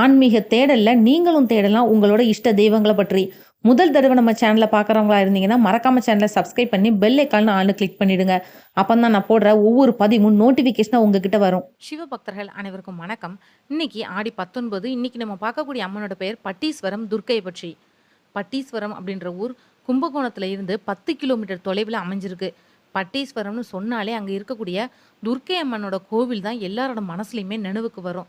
ஆன்மீக தேடலில் நீங்களும் தேடலாம். உங்களோட இஷ்ட தெய்வங்களை பற்றி. முதல் தடவை நம்ம சேனலை பார்க்குறவங்களா இருந்தீங்கன்னா மறக்காம சேனலை சப்ஸ்கிரைப் பண்ணி பெல் ஐக்கால்னு ஆள்னு கிளிக் பண்ணிடுங்க. அப்போ தான் நான் போடுற ஒவ்வொரு பதிவும் நோட்டிஃபிகேஷனாக உங்ககிட்ட வரும். சிவபக்தர்கள் அனைவருக்கும் வணக்கம். இன்னைக்கு ஆடி பத்தொன்பது. இன்னைக்கு நம்ம பார்க்கக்கூடிய அம்மனோட பெயர் பட்டீஸ்வரம் துர்க்கை பற்றி. பட்டீஸ்வரம் அப்படின்ற ஊர் கும்பகோணத்தில் இருந்து பத்து கிலோமீட்டர் தொலைவில் அமைஞ்சிருக்கு. பட்டீஸ்வரம்னு சொன்னாலே அங்கே இருக்கக்கூடிய துர்க்கை அம்மனோட கோவில் தான் எல்லாரோட மனசுலையுமே நினைவுக்கு வரும்.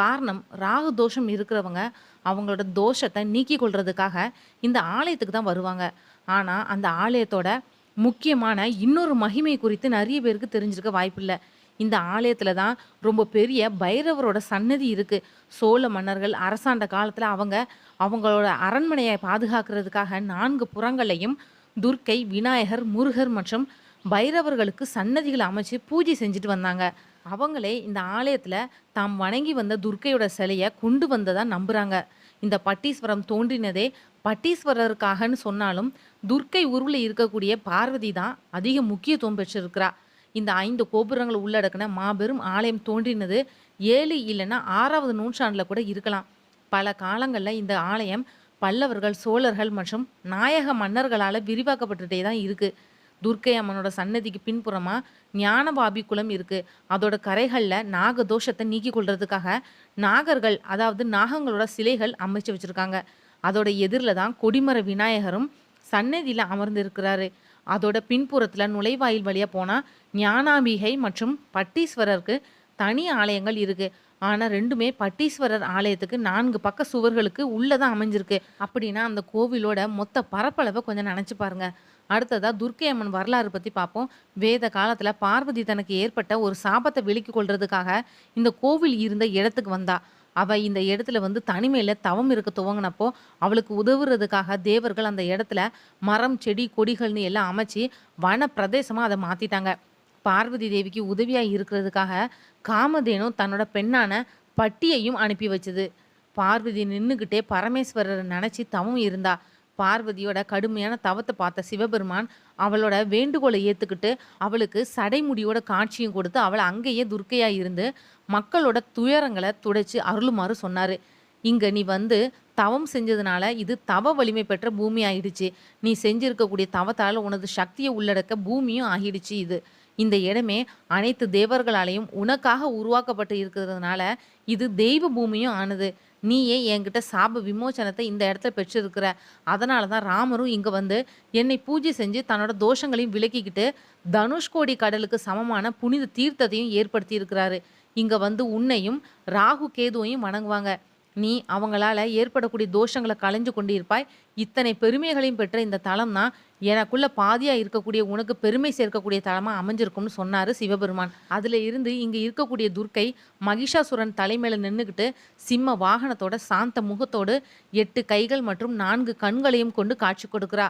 காரணம் ராகு தோஷம் இருக்கிறவங்க அவங்களோட தோஷத்தை நீக்கி கொள்றதுக்காக இந்த ஆலயத்துக்கு தான் வருவாங்க. ஆனால் அந்த ஆலயத்தோட முக்கியமான இன்னொரு மகிமை குறித்து நிறைய பேருக்கு தெரிஞ்சிருக்க வாய்ப்பில்லை. இந்த ஆலயத்தில் தான் ரொம்ப பெரிய பைரவரோட சன்னதி இருக்குது சோழ மன்னர்கள் அரசாண்ட காலத்தில் அவங்க அவங்களோட அரண்மனையை பாதுகாக்கிறதுக்காக நான்கு புறங்களையும் துர்க்கை விநாயகர் முருகர் மற்றும் பைரவர்களுக்கு சன்னதிகளை அமைச்சு பூஜை செஞ்சுட்டு வந்தாங்க. அவங்களே இந்த ஆலயத்தில் தாம் வணங்கி வந்த துர்க்கையோட சிலையை கொண்டு வந்ததாக நம்புகிறாங்க இந்த பட்டீஸ்வரம் தோன்றினதே பட்டீஸ்வரருக்காகன்னு சொன்னாலும் துர்க்கை உருவில் இருக்கக்கூடிய பார்வதி தான் அதிக முக்கியத்துவம் பெற்றிருக்கிறா. இந்த ஐந்து கோபுரங்களை உள்ளடக்கின மாபெரும் ஆலயம் தோன்றினது ஏழு இல்லைன்னா ஆறாவது நூற்றாண்டில் கூட இருக்கலாம். பல காலங்களில் இந்த ஆலயம் பல்லவர்கள் சோழர்கள் மற்றும் நாயக மன்னர்களால் விரிவாக்கப்பட்டுட்டே தான் இருக்குது துர்க்கை அம்மனோட சன்னதிக்கு பின்புறமா ஞானபாபி குளம் இருக்கு. அதோட கரைகளில் நாக தோஷத்தை நீக்கி கொள்றதுக்காக நாகர்கள் அதாவது நாகங்களோட சிலைகள் அமைச்சு வச்சிருக்காங்க. அதோட எதிரில் தான் கொடிமர விநாயகரும் சன்னதியில் அமர்ந்து இருக்கிறாரு அதோட பின்புறத்தில் நுழைவாயில் வழியாக போனால் ஞானாம்பிகை மற்றும் பட்டீஸ்வரருக்கு தனி ஆலயங்கள் இருக்குது ஆனால் ரெண்டுமே பட்டீஸ்வரர் ஆலயத்துக்கு நான்கு பக்க சுவர்களுக்கு உள்ளதான் அமைஞ்சிருக்கு. அப்படின்னா அந்த கோவிலோட மொத்த பரப்பளவை கொஞ்சம் நினச்சி பாருங்கள் அடுத்ததா துர்க்கை அம்மன் வரலாறு பற்றி பார்ப்போம். வேத காலத்தில் பார்வதி தனக்கு ஏற்பட்ட ஒரு சாபத்தை விலக்கி கொள்றதுக்காக இந்த கோவில் இருந்த இடத்துக்கு வந்தா. அவ இந்த இடத்துல வந்து தனிமையில தவம் இருக்க துவங்கினப்போ அவளுக்கு உதவுறதுக்காக தேவர்கள் அந்த இடத்துல மரம் செடி கொடிகள்னு எல்லாம் அமைச்சு வன பிரதேசமா அதை மாத்திட்டாங்க. பார்வதி தேவிக்கு உதவியா இருக்கிறதுக்காக காமதேனும் தன்னோட பெண்ணான பட்டியையும் அனுப்பி வச்சது. பார்வதி நின்றுக்கிட்டே பரமேஸ்வரரை நினச்சி தவம் இருந்தா. பார்வதியோட கடுமையான தவத்தை பார்த்த சிவபெருமான் அவளோட வேண்டுகோளை ஏற்றுக்கிட்டு அவளுக்கு சடைமுடியோட காட்சியும் கொடுத்து அவளை அங்கேயே துர்க்கையாக இருந்து மக்களோட துயரங்களை துடைச்சி அருளுமாறு சொன்னாரு. இங்கே நீ வந்து தவம் செஞ்சதுனால இது தவ வலிமை பெற்ற பூமி ஆயிடுச்சு நீ செஞ்சிருக்கக்கூடிய தவத்தால் உனது சக்தியை உள்ளடக்க பூமியும் ஆகிடுச்சு இது. இந்த இடமே அனைத்து தேவர்களாலையும் உனக்காக உருவாக்கப்பட்டு இருக்கிறதுனால இது தெய்வ பூமியும் ஆனது. நீயே என்கிட்ட சாப விமோசனத்தை இந்த இடத்துல பெற்றிருக்கிற. அதனால தான் ராமரும் இங்கே வந்து என்னை பூஜை செஞ்சு தன்னோட தோஷங்களையும் விலக்கிக்கிட்டு தனுஷ்கோடி கடலுக்கு சமமான புனித தீர்த்தத்தையும் ஏற்படுத்தி இருக்கிறாரு இங்கே வந்து உன்னையும் ராகு கேதுவையும் வணங்குவாங்க. நீ அவங்களால ஏற்படக்கூடிய தோஷங்களை களைஞ்சு கொண்டிருப்பாய். இத்தனை பெருமைகளையும் பெற்ற இந்த தலம் தான் எனக்குள்ள பாதியா இருக்கக்கூடிய உனக்கு பெருமை சேர்க்கக்கூடிய தலமா அமைஞ்சிருக்கும்னு சொன்னாரு சிவபெருமான். அதுல இருந்து இங்க இருக்கக்கூடிய துர்க்கை மகிஷாசுரன் தலைமையில நின்றுக்கிட்டு சிம்ம வாகனத்தோட சாந்த முகத்தோடு எட்டு கைகள் மற்றும் நான்கு கண்களையும் கொண்டு காட்சி கொடுக்குறா.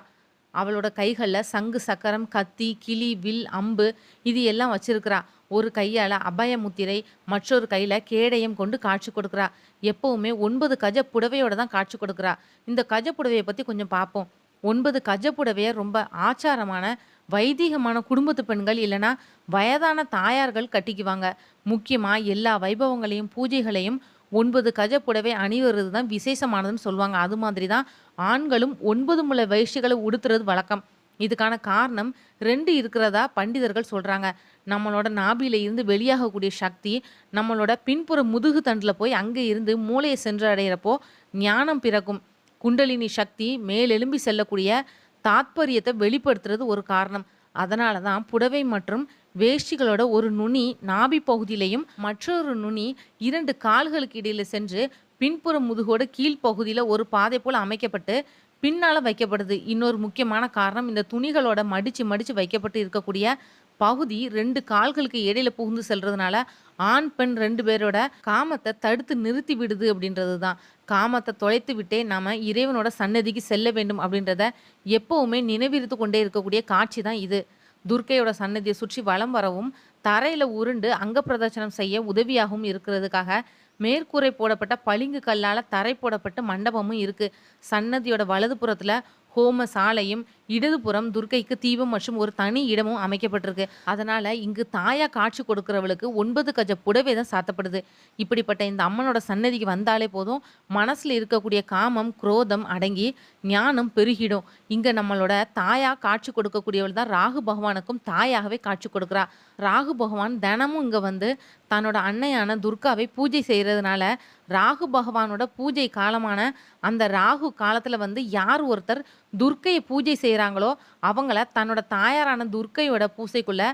அவளோட கைகளில் சங்கு சக்கரம் கத்தி கிளி வில் அம்பு இது எல்லாம் வச்சிருக்கிறா. ஒரு கையால் அபய முத்திரை மற்றொரு கையில் கேடயம் கொண்டு காட்சி கொடுக்குறா. எப்பவுமே ஒன்பது கஜ புடவையோட தான் காட்சி கொடுக்குறா. இந்த கஜ புடவையை பற்றி கொஞ்சம் பார்ப்போம் ஒன்பது கஜ புடவையை ரொம்ப ஆச்சாரமான வைதீகமான குடும்பத்து பெண்கள் இல்லைன்னா வயதான தாயார்கள் கட்டிக்குவாங்க. முக்கியமாக எல்லா வைபவங்களையும் பூஜைகளையும் ஒன்பது கஜ புடவை அணிவது தான் விசேஷமானதுன்னு சொல்லுவாங்க. அது மாதிரி தான் ஆண்களும் ஒன்பது முளை வயசுகளை உடுத்துறது வழக்கம். இதுக்கான காரணம் ரெண்டு இருக்கிறதா பண்டிதர்கள் சொல்கிறாங்க நம்மளோட நாபியில இருந்து வெளியாகக்கூடிய சக்தி நம்மளோட பின்புற முதுகு தண்டில் போய் அங்கே இருந்து மூளையை சென்று அடைகிறப்போ ஞானம் பிறக்கும். குண்டலினி சக்தி மேலெலும்பி செல்லக்கூடிய தாத்பரியத்தை வெளிப்படுத்துறது ஒரு காரணம். அதனால தான் புடவை மற்றும் வேஷ்டிகளோட ஒரு நுனி நாபி பகுதியிலையும் மற்றொரு நுனி இரண்டு கால்களுக்கு இடையில சென்று பின்புற முதுகோட கீழ்ப்பகுதியில் ஒரு பாதை போல் அமைக்கப்பட்டு பின்னால் வைக்கப்படுது. இன்னொரு முக்கியமான காரணம் இந்த துணிகளோட மடிச்சு மடிச்சு வைக்கப்பட்டு இருக்கக்கூடிய பகுதி ரெண்டு கால்களுக்கு இடையில புகுந்து செல்றதுனால ஆண் பெண் ரெண்டு பேரோட காமத்தை தடுத்து நிறுத்தி விடுது அப்படின்றது தான் காமத்தை தொலைத்து விட்டே நாம இறைவனோட சன்னதிக்கு செல்ல வேண்டும் அப்படின்றத எப்பவுமே நினைவிருத்து கொண்டே இருக்கக்கூடிய காட்சி தான் இது. துர்க்கையோட சன்னதியை சுற்றி வலம் வரவும் தரையில உருண்டு அங்க பிரதட்சணம் செய்ய உதவியாகவும் இருக்கிறதுக்காக மேற்கூரை போடப்பட்ட பளிங்கு கல்லால தரை போடப்பட்ட மண்டபமும் இருக்கு. சன்னதியோட வலது புறத்துல ஹோம சாலையும் இடதுபுறம் துர்க்கைக்கு தீபம் மற்றும் ஒரு தனி இடமும் அமைக்கப்பட்டிருக்கு. அதனால இங்கு தாயா காட்சி கொடுக்கிறவளுக்கு ஒன்பது கஜ புடவை தான் சாத்தப்படுது. இப்படிப்பட்ட இந்த அம்மனோட சன்னதிக்கு வந்தாலே போதும் மனசுல இருக்கக்கூடிய காமம் குரோதம் அடங்கி ஞானம் பெருகிடும். இங்க நம்மளோட தாயா காட்சி கொடுக்கக்கூடியவள் தான் ராகு பகவானுக்கும் தாயாகவே காட்சி கொடுக்குறா. ராகு பகவான் தினமும் இங்க வந்து தன்னோட அன்னையான துர்காவை பூஜை செய்யறதுனால ராகு பகவானோட பூஜை காலமான அந்த ராகு காலத்தில் வந்து யார் ஒருத்தர் துர்க்கையை பூஜை செய்கிறாங்களோ அவங்கள தன்னோட தாயாரான துர்க்கையோட பூசைக்குள்ள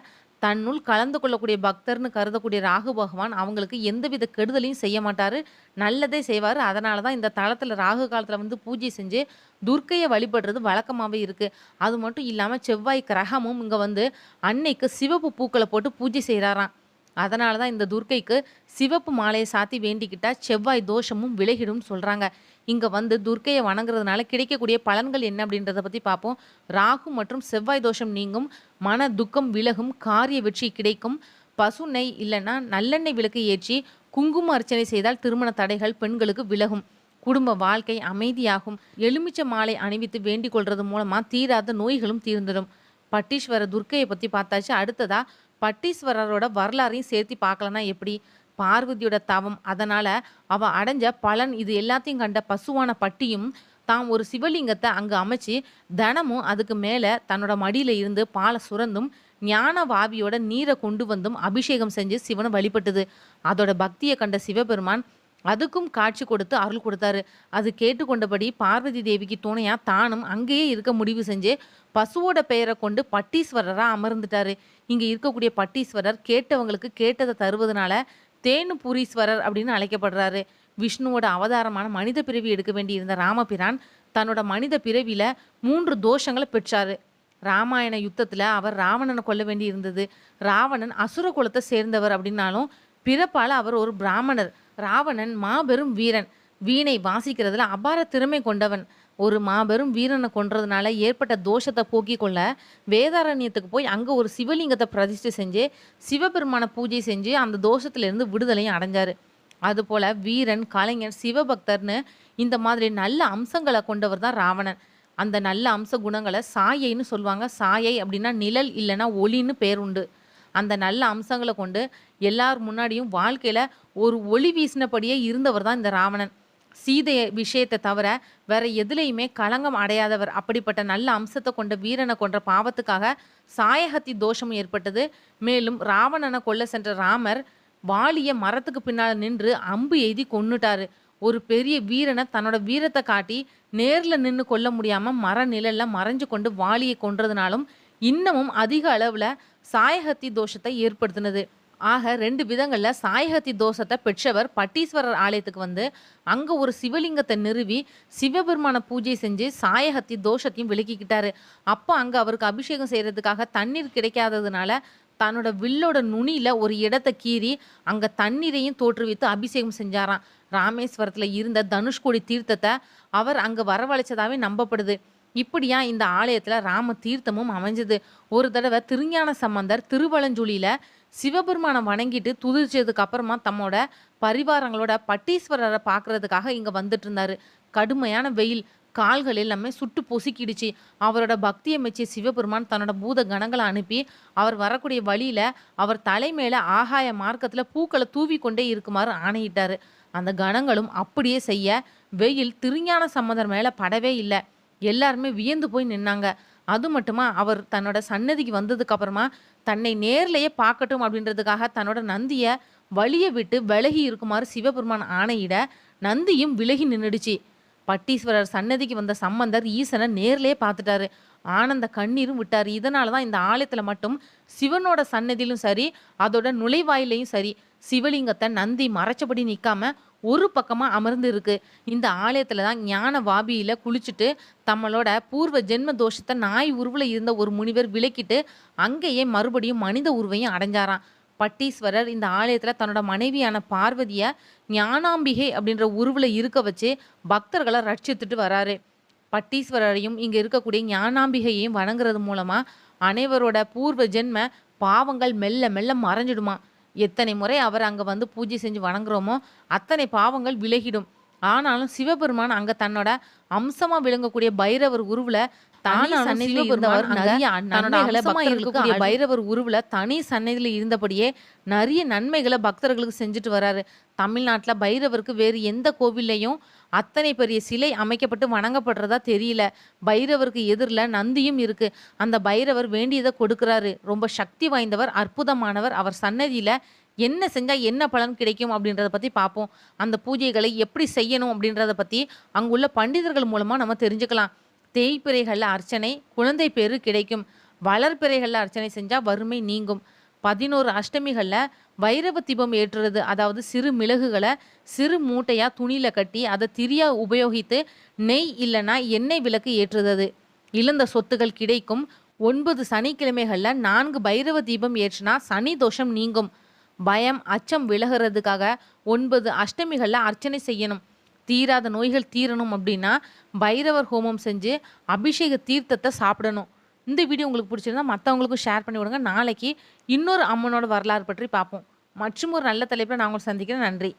தன்னுள் கலந்து கொள்ளக்கூடிய பக்தர்னு கருதக்கூடிய ராகு பகவான் அவங்களுக்கு எந்தவித கெடுதலையும் செய்ய மாட்டார். நல்லதே செய்வார். அதனால தான் இந்த தளத்தில் ராகு காலத்தில் வந்து பூஜை செஞ்சு துர்க்கையை வழிபடுறது வழக்கமாகவே இருக்குது அது மட்டும் இல்லாமல் செவ்வாய் கிரகமும் இங்கே வந்து அன்னைக்கு சிவப்பு பூக்களை போட்டு பூஜை செய்கிறாராம் அதனால தான் இந்த துர்க்கைக்கு சிவப்பு மாலையை சாத்தி வேண்டிக்கிட்டா செவ்வாய் தோஷமும் விலகிடும் சொல்கிறாங்க இங்கே வந்து துர்க்கையை வணங்குறதுனால கிடைக்கக்கூடிய பலன்கள் என்ன அப்படின்றத பற்றி பார்ப்போம். ராகு மற்றும் செவ்வாய் தோஷம் நீங்கும் மன துக்கம் விலகும் காரிய வெற்றி கிடைக்கும். பசு நெய் இல்லைன்னா நல்லெண்ணெய் விளக்கு ஏற்றி குங்கும அர்ச்சனை செய்தால் திருமண தடைகள் பெண்களுக்கு விலகும். குடும்ப வாழ்க்கை அமைதியாகும். எலுமிச்சை மாலை அணிவித்து வேண்டிக் கொள்றது மூலமாக தீராத நோய்களும் தீர்ந்துடும். பட்டீஸ்வர துர்க்கையை பற்றி பார்த்தாச்சு. அடுத்ததா பட்டீஸ்வரரோட வரலாறையும் சேர்த்து பார்க்கலனா எப்படி? பார்வதியோட தவம் அதனால அவ அடைஞ்ச பலன் இது எல்லாத்தையும் கண்ட பசுவான பட்டியும் தாம் ஒரு சிவலிங்கத்தை அங்கு அமைச்சு தினமும் அதுக்கு மேலே தன்னோட மடியில இருந்து பாலை சுரந்தும் ஞான வாவியோட நீரை கொண்டு வந்தும் அபிஷேகம் செஞ்சு சிவனை வழிபட்டது. அதோட பக்தியை கண்ட சிவபெருமான் அதுக்கும் காட்சி கொடுத்து அருள் கொடுத்தாரு. அது கேட்டுக்கொண்டபடி பார்வதி தேவிக்கு துணையா தானும் அங்கேயே இருக்க முடிவு செஞ்சு பசுவோட பெயரை கொண்டு பட்டீஸ்வரரா அமர்ந்துட்டாரு. இங்க இருக்கக்கூடிய பட்டீஸ்வரர் கேட்டவங்களுக்கு கேட்டதை தருவதனால தேனுபுரீஸ்வரர் அப்படின்னு அழைக்கப்படுறாரு. விஷ்ணுவோட அவதாரமான மனித பிறவி எடுக்க வேண்டியிருந்த ராமபிரான் தன்னோட மனித பிறவியில மூன்று தோஷங்களை பெற்றாரு. ராமாயண யுத்தத்துல அவர் ராவணனை கொல்ல வேண்டி இருந்தது ராவணன் அசுர குலத்தை சேர்ந்தவர் அப்படின்னாலும் பிறப்பால அவர் ஒரு பிராமணர். ராவணன் மாபெரும் வீரன். வீணை வாசிக்கிறதுல அபார திறமை கொண்டவன். ஒரு மாபெரும் வீரனை கொன்றதுனால ஏற்பட்ட தோஷத்தை போக்கிக் கொள்ள வேதாரண்யத்துக்கு போய் அங்கே ஒரு சிவலிங்கத்தை பிரதிஷ்டை செஞ்சு சிவபெருமான பூஜை செஞ்சு அந்த தோஷத்திலிருந்து விடுதலையும் அடைஞ்சாரு. அதுபோல வீரன் கலைஞர் சிவபக்தர்னு இந்த மாதிரி நல்ல அம்சங்களை கொண்டவர் தான் ராவணன். அந்த நல்ல அம்ச குணங்களை சாயைன்னு சொல்லுவாங்க. சாயை அப்படின்னா நிழல் இல்லைன்னா ஒளின்னு பேர் உண்டு. அந்த நல்ல அம்சங்களை கொண்டு எல்லார் முன்னாடியும் வாழ்க்கையில் ஒரு ஒளி வீசினபடியே இருந்தவர் தான் இந்த ராவணன். சீதை விஷயத்தை தவிர வேற எதுலேயுமே களங்கம் அடையாதவர். அப்படிப்பட்ட நல்ல அம்சத்தை கொண்ட வீரனை கொன்ற பாவத்துக்காக சாயகத்தி தோஷம் ஏற்பட்டது. மேலும் ராவணனை கொல்ல சென்ற ராமர் வாலிய மரத்துக்கு பின்னால் நின்று அம்பு எய்தி கொன்னுட்டாரு. ஒரு பெரிய வீரனை தன்னோட வீரத்தை காட்டி நேரில் நின்று கொல்ல முடியாமல் மர நிழலில் மறைஞ்சு கொண்டு வாலியை கொன்றதுனாலும் இன்னமும் அதிக அளவில் சாயகத்தி தோஷத்தை ஏற்படுத்தினது. ஆக ரெண்டு விதங்களில் சாயகத்தி தோஷத்தை பெற்றவர் பட்டீஸ்வரர் ஆலயத்துக்கு வந்து அங்கே ஒரு சிவலிங்கத்தை நிறுவி சிவபெருமான பூஜை செஞ்சு சாயகத்தி தோஷத்தையும் விலக்கிக்கிட்டாரு. அப்போ அங்கே அவருக்கு அபிஷேகம் செய்கிறதுக்காக தண்ணீர் கிடைக்காததுனால தன்னோட வில்லோட நுனியில் ஒரு இடத்தை கீறி அங்கே தண்ணீரையும் தோற்றுவித்து அபிஷேகம் செஞ்சாராம். ராமேஸ்வரத்தில் இருந்த தனுஷ்கோடி தீர்த்தத்தை அவர் அங்கே வரவழைச்சதாவே நம்பப்படுது. இப்படியா இந்த ஆலயத்துல ராம தீர்த்தமும் அமைஞ்சது. ஒரு தடவை திருஞான சம்பந்தர் திருவலஞ்சுழியில சிவபெருமானை வணங்கிட்டு துதிச்சதுக்கு அப்புறமா தம்மோட பரிவாரங்களோட பட்டீஸ்வரரை பார்க்கறதுக்காக இங்க வந்துட்டு இருந்தாரு. கடுமையான வெயில் கால்கள் எல்லாமே சுட்டு பொசுக்கிடுச்சு. அவரோட பக்தியை மெச்சிய சிவபெருமான் தன்னோட பூத கணங்களை அனுப்பி அவர் வரக்கூடிய வழியில அவர் தலைமையில ஆகாய மார்க்கத்துல பூக்களை தூவி கொண்டே இருக்குமாறு ஆணையிட்டாரு. அந்த கணங்களும் அப்படியே செய்ய வெயில் திருஞான சம்மந்தர் மேல படவே இல்லை. எல்லாருமே வியந்து போய் நின்னாங்க. அது மட்டுமா அவர் தன்னோட சன்னதிக்கு வந்ததுக்கு அப்புறமா தன்னை நேர்லையே பார்க்கட்டும் அப்படின்றதுக்காக தன்னோட நந்திய வழியை விட்டு விலகி இருக்குமாறு சிவபெருமான் ஆணையிட நந்தியும் விலகி நின்றுடுச்சு பட்டீஸ்வரர் சன்னதிக்கு வந்த சம்பந்தர் ஈசனை நேர்லேயே பார்த்துட்டாரு. ஆனந்த கண்ணீரும் விட்டார். இதனால தான் இந்த ஆலயத்தில் மட்டும் சிவனோட சன்னதியிலும் சரி அதோட நுழைவாயிலையும் சரி சிவலிங்கத்தை நந்தி மறைச்சபடி நிற்காம ஒரு பக்கமா அமர்ந்து இருக்கு இந்த ஆலயத்துல தான் ஞான வாபியில குளிச்சுட்டு தம்மளோட பூர்வ ஜென்ம தோஷத்தை நாய் உருவில் இருந்த ஒரு முனிவர் விலக்கிட்டு அங்கேயே மறுபடியும் மனித உருவையும் அடைஞ்சாராம். பட்டீஸ்வரர் இந்த ஆலயத்துல தன்னோட மனைவியான பார்வதிய ஞானாம்பிகை அப்படின்ற உருவில் இருக்க வச்சு பக்தர்களை ரட்சித்துட்டு வராரு. பட்டீஸ்வரரையும் இங்க இருக்கக்கூடிய ஞானாம்பிகையையும் வணங்குறது மூலமா அனைவரோட பூர்வ ஜென்ம பாவங்கள் மெல்ல மெல்ல மறைஞ்சிடுமா. எத்தனை முறை அவர் அங்கே வந்து பூஜை செஞ்சு வணங்குறோமோ அத்தனை பாவங்கள் விலகிடும். ஆனாலும் சிவபெருமான் அங்கே தன்னோட அம்சமாக விளங்கக்கூடிய பைரவர் உருவில் தனி இருந்தவர் நிறைய நன்மைகளை பக்தர்களுக்கு பைரவர் உருவுல தனி சந்நிதியில இருந்தபடியே நிறைய நன்மைகளை பக்தர்களுக்கு செஞ்சுட்டு வராரு. தமிழ்நாட்டுல பைரவருக்கு வேறு எந்த கோவில்லையும் அத்தனை பெரிய சிலை அமைக்கப்பட்டு வணங்கப்படுறதா தெரியல. பைரவருக்கு எதிரில் நந்தியும் இருக்கு. அந்த பைரவர் வேண்டியதை கொடுக்குறாரு. ரொம்ப சக்தி வாய்ந்தவர் அற்புதமானவர். அவர் சன்னதியில என்ன செஞ்சா என்ன பலன் கிடைக்கும் அப்படின்றத பத்தி பார்ப்போம். அந்த பூஜைகளை எப்படி செய்யணும் அப்படின்றத பத்தி அங்குள்ள பண்டிதர்கள் மூலமா நம்ம தெரிஞ்சுக்கலாம். தேய்பிறைகளில் அர்ச்சனை குழந்தை பேரு கிடைக்கும். வளர்பிறைகளில் அர்ச்சனை செஞ்சால் வறுமை நீங்கும். பதினோரு அஷ்டமிகளில் வைரவ தீபம் ஏற்றுறது அதாவது சிறு மிளகுகளை சிறு மூட்டையாக துணியில் கட்டி அதை திரியா உபயோகித்து நெய் இல்லைன்னா எண்ணெய் விளக்கு ஏற்றுறது. இழந்த சொத்துகள் கிடைக்கும். ஒன்பது சனிக்கிழமைகளில் நான்கு பைரவ தீபம் ஏற்றினா சனி தோஷம் நீங்கும். பயம் அச்சம் விலகிறதுக்காக ஒன்பது அஷ்டமிகளில் அர்ச்சனை செய்யணும். தீராத நோய்கள் தீரணும் அப்படின்னா பைரவர் ஹோமம் செஞ்சு அபிஷேக தீர்த்தத்தை சாப்பிடணும். இந்த வீடியோ உங்களுக்கு பிடிச்சிருந்தா மற்றவங்களுக்கும் ஷேர் பண்ணி விடுங்க. நாளைக்கு இன்னொரு அம்மனோட வரலாறு பற்றி பார்ப்போம். மற்றும் ஒரு நல்ல தலைப்பில் நான் உங்களை சந்திக்கிறேன். நன்றி.